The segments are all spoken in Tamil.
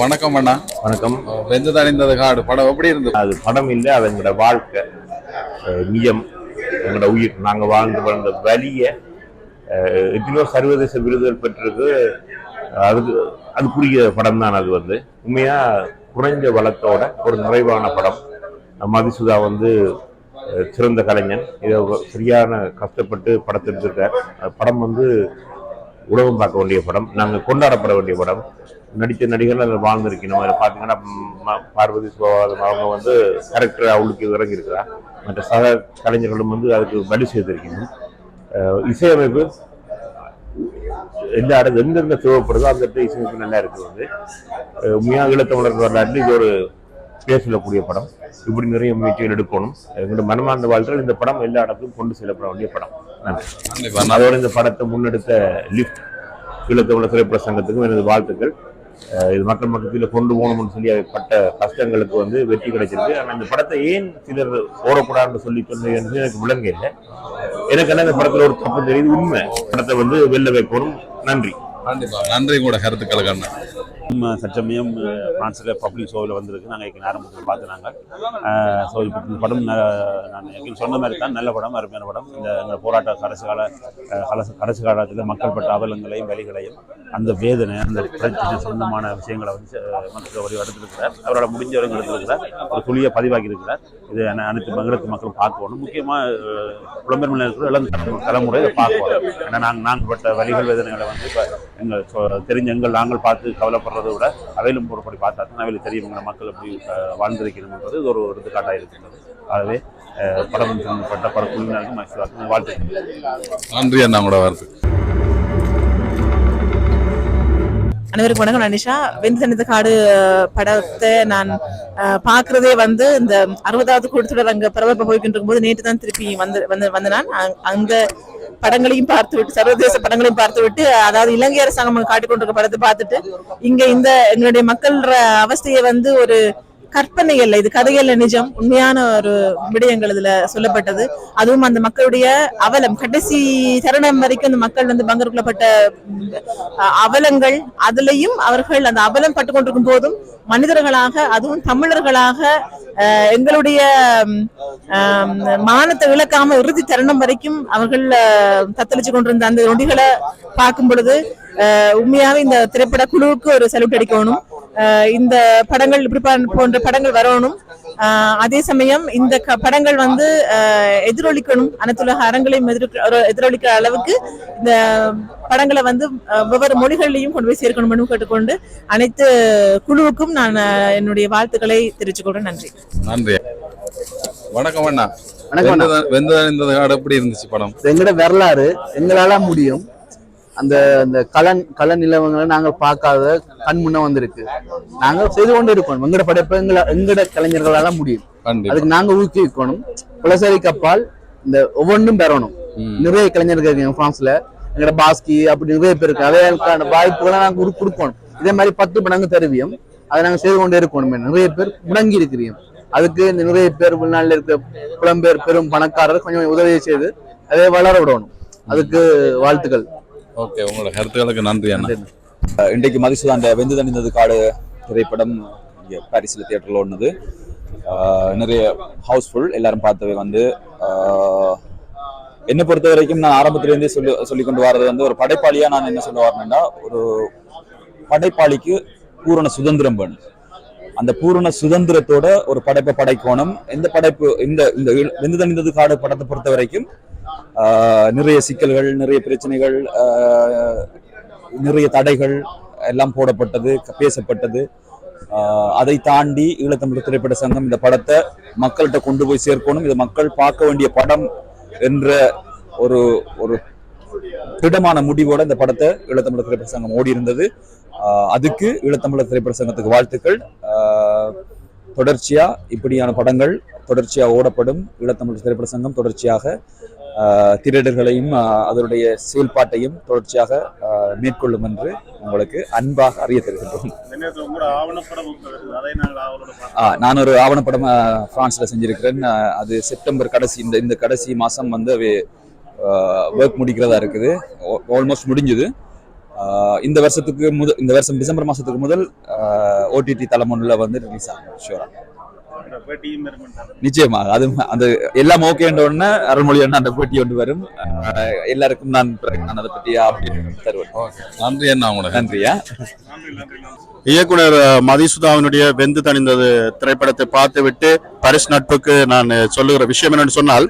வணக்கம் அண்ணா. வணக்கம். வெந்து தணிந்தது காடு. படம் எப்படி இருந்தது? அது படம் இல்லை அது எங்களோட வாழ்க்கை. நிஜம் எங்களோட உயிர். நாங்கள் வாழ்ந்து வளர்ந்த வலிய எத்தனையோ சர்வதேச விருதுகள் பெற்றிருக்கு. அதுக்கு அதுக்குரிய படம் தான் அது வந்து. உண்மையா குறைஞ்ச வளத்தோட ஒரு நிறைவான படம். மதிசுதா வந்து சிறந்த கலைஞன். இதை சரியான கஷ்டப்பட்டு படத்தை எடுத்திருக்கார். படம் வந்து உலகம் பார்க்க வேண்டிய படம். நாங்கள் கொண்டாடப்பட வேண்டிய படம். நடித்த நடிகர்கள் அதில் வாழ்ந்திருக்கணும் அதில் பார்த்தீங்கன்னா பார்வதி அவங்க வந்து கேரக்டர் அவளுக்கு இறங்கியிருக்கிறா மற்ற சக கலைஞர்களும் வந்து அதுக்கு வலு செய்திருக்கணும் இசையமைப்பு எல்லா இடத்துல எங்கெங்க தேவைப்படுதோ அந்த இடத்துல இசையமைப்பு நல்லா இருக்குது உண்மையாக ஈழத்தமிழர் வரலாற்றில் இது ஒரு பேர் சொல்லக்கூடிய படம். இப்படி நிறைய முயற்சிகள் எடுக்கணும். எங்களோட மனமார்ந்த வாழ்க்கையில் இந்த படம் எல்லா இடத்துக்கும் கொண்டு செல்லப்பட வேண்டிய படம். நன்றி. அதோட இந்த படத்தை முன்னெடுத்த லிஃப்ட் ஈழத்தமிழர் திரைப்பட சங்கத்துக்கும் எனது வாழ்த்துக்கள். இது மக்கள் மக்கத்தில் கொண்டு போகணும்னு சொல்லி பட்ட கஷ்டங்களுக்கு வந்து வெற்றி கிடைச்சிருக்கு. ஆனால் இந்த படத்தை ஏன் சிலர் போடக்கூடாதுன்னு சொல்லி சொன்னது என்று எனக்கு விளங்க இல்லை. எனக்கு என்ன இந்த படத்துல ஒரு தப்பு தெரியுது உண்மை. படத்தை வந்து வெளில வைக்கணும் நன்றி. நன்றி கூட கருத்துக்களுக்கு சச்சமயம் நம்ம ஃப்ரான்ஸில் பப்ளிக் ஷோவில் வந்திருக்கு. நாங்கள் எங்கள் ஆரம்பத்தில் பார்த்து நாங்கள் ஸோ இப்போ இந்த படம் நான் ஏற்கனவே சொன்ன மாதிரி தான் நல்ல படம் அருமையான படம். இந்த எங்கள் போராட்ட கடைசி கால அஹ், கடைசி காலத்தில் மக்கள் பட்ட அவலங்களையும் வலிகளையும் அந்த வேதனை அந்த பிரச்சனை சொந்தமான விஷயங்களை வந்து மக்கள் வழி எடுத்திருக்கிறார் அவரோட முடிஞ்சவரைக்கும் எடுத்திருக்கிறார். ஒரு துளியை பதிவாகி இருக்கிறார் இது அனைத்து மகளுக்கு மக்கள் பார்க்கணும். முக்கியமாக புலம்பெயர்மையில் இருக்கிற இளம் தலைமுறை- இதை பார்க்கணும். ஏன்னா நாங்கள் நாங்கள் பட்ட வலிகள் வேதனைகளை வந்து இப்போ எங்கள் தெரிஞ்ச எங்கள் நாங்கள் பார்த்து கவலைப்படுறதை விட அவையிலும் போடப்படி பார்த்தா தான் அவையில் தெரியும் மக்கள் எப்படி அஹ், வாழ்ந்திருக்கணும்ன்றது. இது ஒரு எடுத்துக்காட்டாக இருக்கின்றது. ஆகவே படம் சம்பந்தப்பட்ட பட குழுவினருக்கும் மகிழ்ச்சியாக வாழ்த்துக்கள். நன்றி அண்ணா கூட வாழ்த்து அனைவருக்கும் வணக்கம். நான் வெந்து தனித்த காடு படத்தை நான் பார்க்குறதே வந்து இந்த அறுபதாவது கூட்டத்தொடர் அங்க பரபரப்பா போய்கிட்டு இருக்கும்போது நேற்று தான் திருப்பி வந்து வந்து வந்து நான் அந்த படங்களையும் பார்த்து விட்டு சர்வதேச படங்களையும் பார்த்து விட்டு அதாவது இலங்கை அரசாங்கம் காட்டிக்கொண்டிருக்க படத்தை பார்த்துட்டு இங்க இந்த எங்களுடைய மக்கள் அவஸ்தையை வந்து ஒரு கற்பனை அல்ல இது கதையல்ல நிஜம். உண்மையான ஒரு விடயங்கள் இதுல சொல்லப்பட்டது. அதுவும் அந்த மக்களுடைய அவலம். கடைசி தருணம் வரைக்கும் அந்த மக்கள் வந்து பங்கருக்குள்ளப்பட்ட அவலங்கள் அதுலயும் அவர்கள் அந்த அவலம் பட்டு கொண்டிருக்கும் போதும் மனிதர்களாக அதுவும் தமிழர்களாக எங்களுடைய மானத்தை விளக்காம இறுதி தருணம் வரைக்கும் அவர்கள் தத்தளிச்சு கொண்டிருந்த அந்த நொடிகளை பார்க்கும் பொழுது உண்மையாவே இந்த திரைப்பட குழுவுக்கு ஒரு சல்யூட் அடிக்கணும். இந்த படங்கள் இப்படி போன்ற படங்கள் வரணும் அதே சமயம் இந்த படங்கள் வந்து எதிரொலிக்கணும் அனைத்துலக அரங்களையும் எதிரொலிக்கிற அளவுக்கு இந்த படங்களை வந்து வெவ்வேறு மொழிகளிலையும் கொண்டு போய் சேர்க்கணும்னு கேட்டுக்கொண்டு அனைத்து குழுவுக்கும் நான் என்னுடைய வாழ்த்துக்களை தெரிவித்துக் கொள்றேன் நன்றி நன்றி வணக்கம் அண்ணா வணக்கம் எப்படி இருந்துச்சு படம் இது எங்கட வரலாறு எங்களால முடியும் அந்த அந்த கலன் கல நிலவங்களை நாங்கள் பார்க்காத கண் முன்ன வந்திருக்கு. நாங்கள் செய்து கொண்டு இருக்கணும். எங்கட படைப்பு எங்களை எங்கட கலைஞர்களால முடியும். அதுக்கு நாங்க ஊக்குவிக்கணும் குலசரி கப்பால் இந்த ஒவ்வொன்றும் பெறணும். நிறைய கலைஞர்கள் இருக்காங்க பிரான்ஸ்ல எங்கட பாஸ்கி அப்படி நிறைய பேர் இருக்கு அவைகளுக்கான வாய்ப்புகளை நாங்க குடு- கொடுக்கணும். இதே மாதிரி பத்து மடங்கு தருவியம் அதை நாங்க செய்து கொண்டே இருக்கணும். நிறைய பேர் முடங்கி இருக்கிறோம் அதுக்கு இந்த நிறைய பேர் வெளிநாட்டில் இருக்க புலம்பெயர் பெரும் பணக்காரர் கொஞ்சம் உதவி செய்து அதை வளர விடணும். அதுக்கு வாழ்த்துக்கள். ஓகே உங்களோட கருத்துக்களுக்கு நன்றி அண்ணா. இன்றைக்கு மதிசுதான் அந்த வெந்து தணிந்தது காடு திரைப்படம் இங்கே பாரிஸில் தியேட்டரில் ஒன்றுது நிறைய ஹவுஸ்ஃபுல் எல்லாரும் பார்த்தவை வந்து என்னை பொறுத்த வரைக்கும் நான் ஆரம்பத்திலேருந்தே சொல்லி சொல்லி கொண்டு வர்றது வந்து ஒரு படைப்பாளியாக நான் என்ன சொல்ல வரேன்னா ஒரு படைப்பாளிக்கு பூரண சுதந்திரம் வேணும். அந்த பூரண சுதந்திரத்தோட ஒரு படைப்பை படைக்கணும். எந்த படைப்பு இந்த இந்த வெந்து தணிந்தது காடு படத்தை பொறுத்த வரைக்கும் நிறைய சிக்கல்கள் நிறைய பிரச்சனைகள் நிறைய தடைகள் எல்லாம் போடப்பட்டது பேசப்பட்டது. அதை தாண்டி ஈழத்தமிழ் திரைப்பட சங்கம் இந்த படத்தை மக்கள்கிட்ட கொண்டு போய் சேர்க்கணும். இது மக்கள் பார்க்க வேண்டிய படம் என்ற ஒரு ஒரு திடமான முடிவோட இந்த படத்தை ஈழத்தமிழர் திரைப்பட சங்கம் ஓடி இருந்தது அதுக்கு ஈழத்தமிழர் திரைப்பட சங்கத்துக்கு வாழ்த்துக்கள் தொடர்ச்சியா இப்படியான படங்கள் தொடர்ச்சியா ஓடப்படும் ஈழத்தமிழர் திரைப்பட சங்கம் தொடர்ச்சியாக திரடர்களையும் அதனுடைய செயல்பாட்டையும் தொடர்ச்சியாக மேற்கொள்ளும் என்று உங்களுக்கு அன்பாக அறிய தருகின்றோம் நான் ஒரு ஆவணப்படம் பிரான்ஸ்ல செஞ்சிருக்கிறேன். அது செப்டம்பர் கடைசி இந்த இந்த கடைசி மாசம் வந்து ஒர்க் முடிக்கிறதா இருக்குது. ஆல்மோஸ்ட் முடிஞ்சுது. இந்த வருஷத்துக்கு முதல் இந்த வருஷம் டிசம்பர் மாசத்துக்கு முதல் ஓடிடி ஒன்றில் வந்து ரிலீஸ் ஆகும் ஷூரா நிச்சயமாக அது அந்த எல்லாம் ஓகேன்ற உடனே அருள்மொழி அண்ணா அந்த பேட்டி ஒன்று வரும். எல்லாருக்கும் நான் நான் அதை பற்றி அப்டேட் தருவேன். நன்றி அண்ணா உங்களோட. நன்றியா? இயக்குனர் மதிசுதாவினுடைய வெந்து தணிந்தது திரைப்படத்தை பார்த்துவிட்டு பரிசு நட்புக்கு நான் சொல்லுகிற விஷயம் என்னன்னு சொன்னால்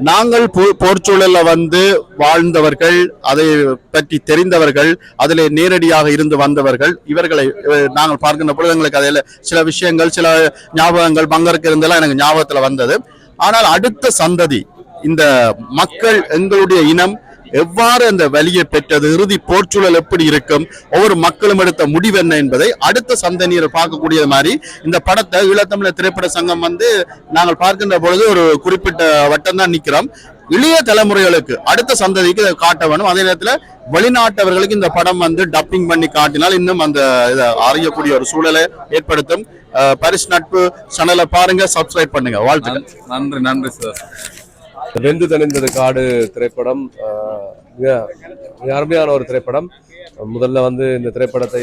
நாங்கள் போ- போர்ச்சூழல்ல வந்து வாழ்ந்தவர்கள் அதை பற்றி தெரிந்தவர்கள் அதில் நேரடியாக இருந்து வந்தவர்கள் இவர்களை நாங்கள் பார்க்கின்ற பொழுது எங்களுக்கு அதில் சில விஷயங்கள் சில ஞாபகங்கள் பங்கருக்கு இருந்தெல்லாம் எனக்கு ஞாபகத்தில் வந்தது. ஆனால் அடுத்த சந்ததி இந்த மக்கள் எங்களுடைய இனம் எவ்வாறு அந்த வலியை பெற்றது இறுதி போர்ச்சூழல் எப்படி இருக்கும் ஒவ்வொரு மக்களும் எடுத்த முடிவு என்ன என்பதை அடுத்த சந்ததியர் பார்க்கக்கூடிய மாதிரி இந்த படத்தை ஈழத்தமிழர் திரைப்பட சங்கம் வந்து நாங்கள் பார்க்கின்ற பொழுது ஒரு குறிப்பிட்ட வட்டம் தான் இளைய தலைமுறைகளுக்கு அடுத்த சந்ததிக்கு இதை காட்ட வேணும். அதே நேரத்தில் வெளிநாட்டவர்களுக்கு இந்த படம் வந்து டப்பிங் பண்ணி காட்டினால் இன்னும் அந்த இதை அறியக்கூடிய ஒரு சூழலை ஏற்படுத்தும். பரிசு நட்பு சேனலை பாருங்க சப்ஸ்கிரைப் பண்ணுங்க. வாழ்த்துக்கள். நன்றி நன்றி சார். வெந்து தணிந்தது காடு திரைப்படம். மிக அருமையான ஒரு திரைப்படம். முதல்ல வந்து இந்த திரைப்படத்தை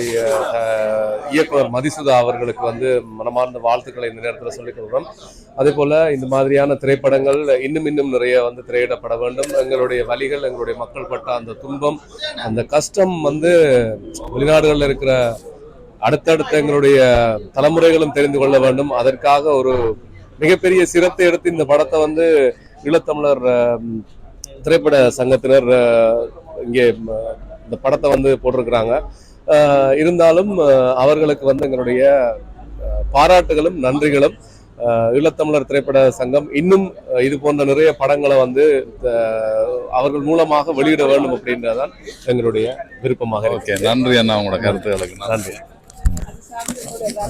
இயக்குனர் மதிசுதா அவர்களுக்கு வந்து மனமார்ந்த வாழ்த்துக்களை இந்த நேரத்தில் சொல்லிக் கொள்கிறோம். அதே போல இந்த மாதிரியான திரைப்படங்கள் இன்னும் இன்னும் நிறைய வந்து திரையிடப்பட வேண்டும். எங்களுடைய வழிகள் எங்களுடைய மக்கள் பட்ட அந்த துன்பம் அந்த கஷ்டம் வந்து வெளிநாடுகளில் இருக்கிற அடுத்தடுத்த எங்களுடைய தலைமுறைகளும் தெரிந்து கொள்ள வேண்டும். அதற்காக ஒரு மிகப்பெரிய சிரத்தை எடுத்து இந்த படத்தை வந்து ஈழத்தமிழர் திரைப்பட சங்கத்தினர் இங்கே இந்த படத்தை வந்து போட்டிருக்கிறாங்க. இருந்தாலும் அவர்களுக்கு வந்து எங்களுடைய பாராட்டுகளும் நன்றிகளும் ஈழத்தமிழர் திரைப்பட சங்கம் இன்னும் இது போன்ற நிறைய படங்களை வந்து அவர்கள் மூலமாக வெளியிட வேண்டும் அப்படின்றதான் எங்களுடைய விருப்பமாக ஓகே இருக்கு நன்றி அண்ணா உங்களோட கருத்துக்களுக்கு. நன்றி.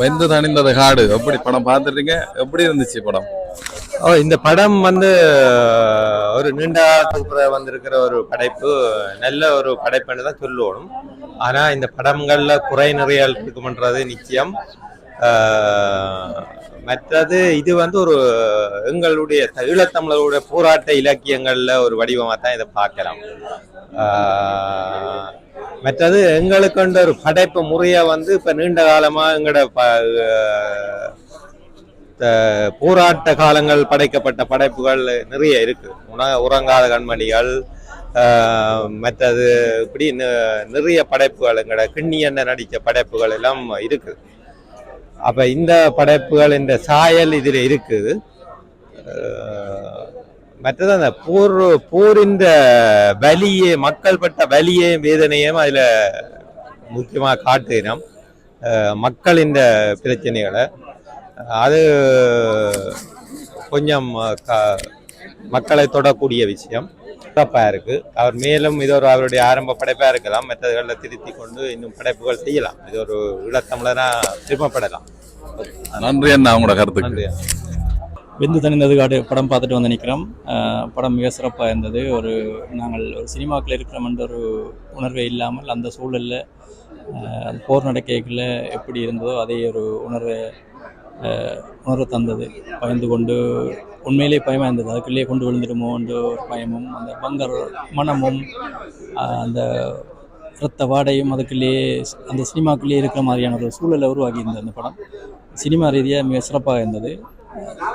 வெந்து தணிந்தது காடு எப்படி படம் பார்த்துட்டீங்க? எப்படி இருந்துச்சு படம்? ஓ இந்த படம் வந்து ஒரு நீண்ட காலத்துக்கு வந்திருக்கிற ஒரு படைப்பு நல்ல ஒரு படைப்புன்னு தான் சொல்லணும். ஆனால் இந்த படங்களில் குறை நிறைய இருக்குமன்றது நிச்சயம். மற்றது இது வந்து ஒரு எங்களுடைய த- ஈழத்தமிழருடைய போராட்ட இலக்கியங்களில் ஒரு வடிவமாக தான் இதை பார்க்கலாம். மற்றது எங்களுக்குன்ற ஒரு படைப்பு முறையை வந்து இப்போ நீண்ட காலமாக எங்களோட ப போராட்ட காலங்கள் படைக்கப்பட்ட படைப்புகள் நிறைய இருக்கு. உண- உறங்காத கண்மணிகள் மற்றது இப்படி நிறைய படைப்புகள் எங்களோட கிண்ணியண்ண நடித்த படைப்புகள் எல்லாம் இருக்கு. அப்ப இந்த படைப்புகள் இந்த சாயல் இதில் இருக்குது மற்றது அந்த போர் போரின் வலியே மக்கள் பட்ட வலியையும் வேதனையும் அதில் முக்கியமாக காட்டுகிறோம். மக்கள் மக்களின் பிரச்சனைகளை அது கொஞ்சம் க- மக்களை தொடக்கூடிய விஷயம். சிறப்பா இருக்கு. அவர் மேலும் இது ஒரு அவருடைய ஆரம்ப படைப்பா இருக்கலாம். மற்றதுகளை திருத்தி கொண்டு இன்னும் படைப்புகள் செய்யலாம். இது ஒரு ஈழத்தமிழனா திரும்பப்படலாம். நன்றி அண்ணா உங்களோட கருத்துக்கு நன்றி வெந்து தணிந்தது காடு படம் பார்த்துட்டு வந்து நிற்கிறோம் படம் மிக சிறப்பாக இருந்தது. ஒரு நாங்கள் ஒரு சினிமாக்கில் இருக்கிறோம்ன்ற ஒரு உணர்வே இல்லாமல் அந்த சூழலில் போர் நடக்கைகளில் எப்படி இருந்ததோ அதே ஒரு உணர்வை உணர்வு தந்தது. பயந்து கொண்டு உண்மையிலே பயமாக இருந்தது அதுக்குள்ளேயே கொண்டு விழுந்துடுமோன்ற ஒரு பயமும் அந்த பங்கர் மனமும் அந்த இரத்த வாடையும் அதுக்குள்ளேயே அந்த சினிமாக்குள்ளேயே இருக்கிற மாதிரியான ஒரு சூழலை உருவாகி இருந்தது அந்த படம். சினிமா ரீதியாக மிக சிறப்பாக இருந்தது.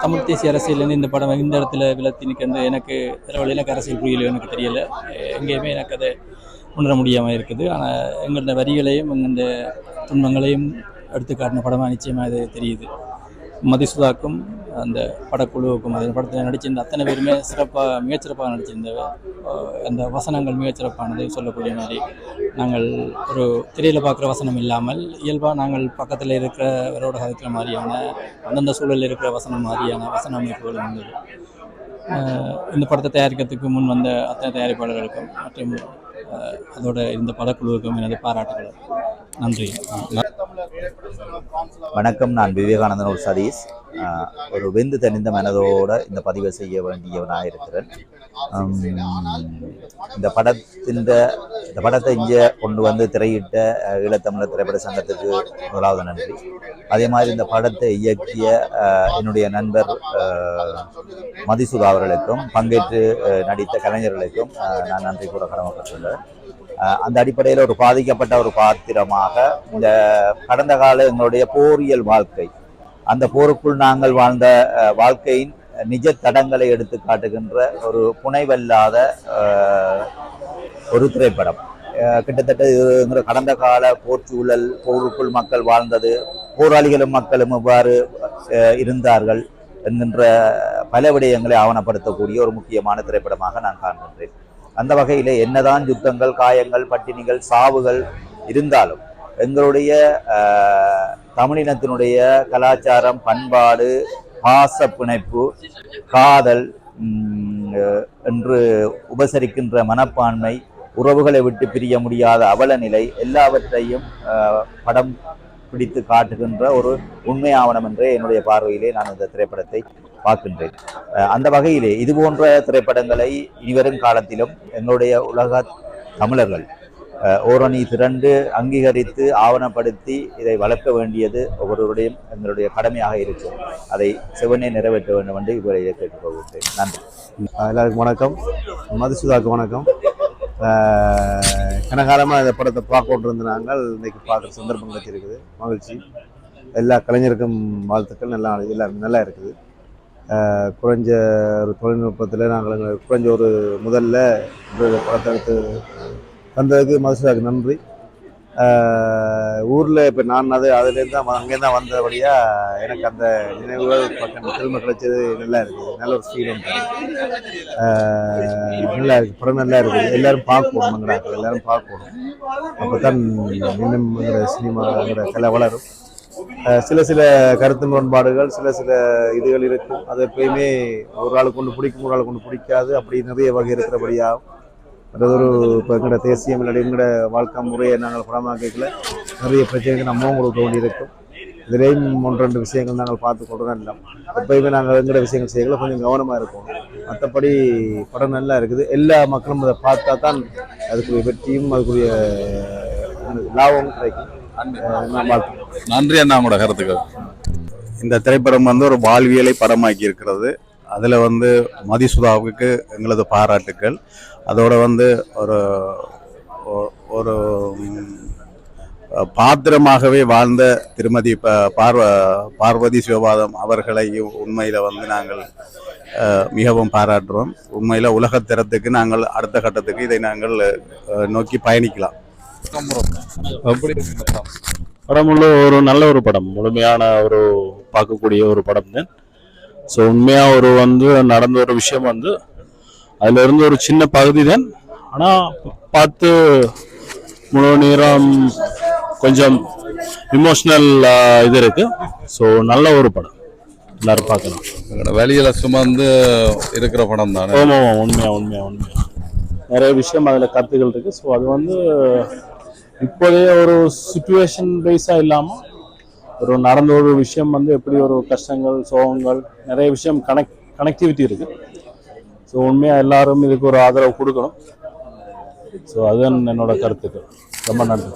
தமிழ் தேசிய அரசியல்லேருந்து இந்த படம் இந்த இடத்துல விலத்தி நிற்கிறது எனக்கு வேறு எனக்கு அரசியல் புரியல எனக்கு தெரியலை. எங்கேயுமே எனக்கு அதை உணர முடியாமல் இருக்குது. ஆனால் எங்களோட வரிகளையும் எங்களோட துன்பங்களையும் எடுத்து காட்டின படமாக நிச்சயமாக இது தெரியுது. மதிசுதாக்கும் அந்த படக்குழுவுக்கும் அந்த படத்தில் நடிச்சிருந்த அத்தனை பேருமே சிறப்பாக மிகச்சிறப்பாக நடிச்சிருந்த அந்த வசனங்கள் மிகச்சிறப்பானது சொல்லக்கூடிய மாதிரி. நாங்கள் ஒரு திரையில் பார்க்குற வசனம் இல்லாமல் இயல்பாக நாங்கள் பக்கத்தில் இருக்கிறவரோட கதைக்கிற மாதிரியான அந்தந்த சூழலில் இருக்கிற வசனம் மாதிரியான வசன அமைப்புகள் இருந்தது. இந்த படத்தை தயாரிக்கிறதுக்கு முன் வந்த அத்தனை தயாரிப்பாளர்களுக்கும் மற்றும் அதோட இந்த படக்குழுவுக்கும் எனது பாராட்டுகள். நன்றி. வணக்கம் நான் விவேகானந்தன் ஒரு சதீஷ். ஒரு வெந்து தெரிந்த மனதோட இந்த பதிவை செய்ய வேண்டியவனாக இருக்கிறேன் இந்த படத்தின் இந்த படத்தை இங்கே கொண்டு வந்து திரையிட்ட ஈழத்தமிழர் திரைப்பட சங்கத்துக்கு முதலாவது நன்றி. அதே மாதிரி இந்த படத்தை இயக்கிய என்னுடைய நண்பர் மதிசுதா அவர்களுக்கும் பங்கேற்று நடித்த கலைஞர்களுக்கும் நான் நன்றி கூற கடமைப்பட்டுள்ளேன். அந்த அடிப்படையில் ஒரு பாதிக்கப்பட்ட ஒரு பாத்திரமாக இந்த கடந்த கால எங்களுடைய போரியல் வாழ்க்கை அந்த போருக்குள் நாங்கள் வாழ்ந்த வாழ்க்கையின் நிஜ தடங்களை எடுத்து காட்டுகின்ற ஒரு புனைவல்லாத ஒரு திரைப்படம். கிட்டத்தட்ட இதுங்கிற கடந்த கால போர்ச்சூழல் போருக்குள் மக்கள் வாழ்ந்தது போராளிகளும் மக்களும் எவ்வாறு இருந்தார்கள் என்கின்ற பல விடயங்களை ஆவணப்படுத்தக்கூடிய ஒரு முக்கியமான திரைப்படமாக நான் காண்கின்றேன். அந்த வகையில் என்னதான் யுத்தங்கள் காயங்கள் பட்டினிகள் சாவுகள் இருந்தாலும் எங்களுடைய தமிழினத்தினுடைய கலாச்சாரம் பண்பாடு பாச பிணைப்பு காதல் என்று உபசரிக்கின்ற மனப்பான்மை உறவுகளை விட்டு பிரிய முடியாத அவல நிலை எல்லாவற்றையும் படம் பிடித்து காட்டுகின்ற ஒரு உண்மை ஆவணம் என்றே என்னுடைய பார்வையிலே நான் இந்த திரைப்படத்தை பார்க்கின்றேன். அந்த வகையிலே இது போன்ற திரைப்படங்களை இனிவரும் காலத்திலும் எங்களுடைய உலக தமிழர்கள் ஓரணி திரண்டு அங்கீகரித்து ஆவணப்படுத்தி இதை வளர்க்க வேண்டியது ஒவ்வொருவருடையும் எங்களுடைய கடமையாக இருக்கும் அதை செவனே நிறைவேற்ற வேண்டும் என்று இவரை கேட்டுக்கொள்கிறேன் நன்றி. எல்லாருக்கும் வணக்கம். மதுசுதாக்கு வணக்கம். கனகாலமாக இந்த படத்தை பார்க்க கொண்டிருந்த நாங்கள் இன்னைக்கு பார்க்குற சந்தர்ப்பம் கிடைச்சிருக்குது மகிழ்ச்சி. எல்லா கலைஞருக்கும் வாழ்த்துக்கள். நல்லா எல்லாம் நல்லா இருக்குது. குறைஞ்ச ஒரு தொழில்நுட்பத்தில் நாங்கள் குறைஞ்ச ஒரு முதல்ல படத்தை எடுத்து தந்ததுக்கு மதுசுதாக்கு நன்றி. ஊரில் இப்போ நான் அது அதுலேருந்து தான் அங்கேருந்து தான் வந்தபடியாக எனக்கு அந்த நினைவுகள் பக்கம் திரும்ப கிடைச்சது நல்லா இருக்குது. நல்ல ஒரு ஃபீலும் நல்லா இருக்குது படம் நல்லா இருக்குது எல்லோரும் பார்க்கணும் மங்கடாக்கள் எல்லாரும் பார்க்கணும். அப்போ தான் இன்னும் சினிமாங்கிற கலை வளரும். சில சில கருத்து முரண்பாடுகள் சில சில இதுகள் இருக்கும். அது எப்பயுமே ஒரு ஆளுக்கு ஒன்று பிடிக்கும் ஒரு ஆளுக்கு ஒன்று பிடிக்காது. அப்படி நிறைய வகை இருக்கிறபடியாகும். அது ஒரு இப்போ எங்களோட தேசியம் இல்லாட்டி எங்களோட வாழ்க்கை முறையை நாங்கள் படமாக்கல நிறைய பிரச்சனைகள் நம்ம உங்களுக்கு தோண்டி இருக்கும். இதுலேயும் ஒன்று ரெண்டு விஷயங்கள் நாங்கள் பார்த்து தான் இல்லை எப்பயுமே நாங்கள் எங்களோட விஷயங்கள் செய்யல கொஞ்சம் கவனமாக இருக்கும் மற்றபடி படம் நல்லா இருக்குது. எல்லா மக்களும் அதை பார்த்தா தான் அதுக்குரிய வெற்றியும் அதுக்குரிய லாபமும் கிடைக்கும். நன்றி அண்ணா உங்களோட கருத்துக்கள். இந்த திரைப்படம் வந்து ஒரு வாழ்வியலை படமாக்கி இருக்கிறது. அதில் வந்து மதிசுதாவுக்கு எங்களது பாராட்டுக்கள். அதோட வந்து ஒரு ஒரு பாத்திரமாகவே வாழ்ந்த திருமதி ப- பார்வ பார்வதி சிவபாதம் அவர்களையும் உண்மையில் வந்து நாங்கள் மிகவும் பாராட்டுறோம். உண்மையில் உலகத்திறத்துக்கு நாங்கள் அடுத்த கட்டத்துக்கு இதை நாங்கள் நோக்கி பயணிக்கலாம். படம் உள்ள ஒரு நல்ல ஒரு படம் முழுமையான ஒரு பார்க்கக்கூடிய ஒரு படம் தான். ஸோ உண்மையாக ஒரு வந்து நடந்த ஒரு விஷயம் வந்து அதுல இருந்து ஒரு சின்ன பகுதி தான் ஆனால் பார்த்து முழு நேரம் கொஞ்சம் இமோஷனல் இது இருக்கு. ஸோ நல்ல ஒரு படம். எல்லாரும் பார்க்கலாம். எங்களோட வழியில சுமந்து இருக்கிற படம் தானே ஆமாம் ஆமாம் உண்மையா உண்மையா உண்மையா. நிறைய விஷயம் அதில் கருத்துக்கள் இருக்கு. ஸோ அது வந்து இப்போதைய ஒரு சுச்சுவேஷன் பேஸாக இல்லாமல் ஒரு நடந்த ஒரு விஷயம் வந்து எப்படி ஒரு கஷ்டங்கள் சோகங்கள் நிறைய விஷயம் கனெக்ட் கனெக்டிவிட்டி இருக்கு. ஸோ உண்மையாக எல்லாரும் இதுக்கு ஒரு ஆதரவு கொடுக்கணும். ஸோ அதுதான் என்னோட கருத்துக்கள். ரொம்ப நன்றி.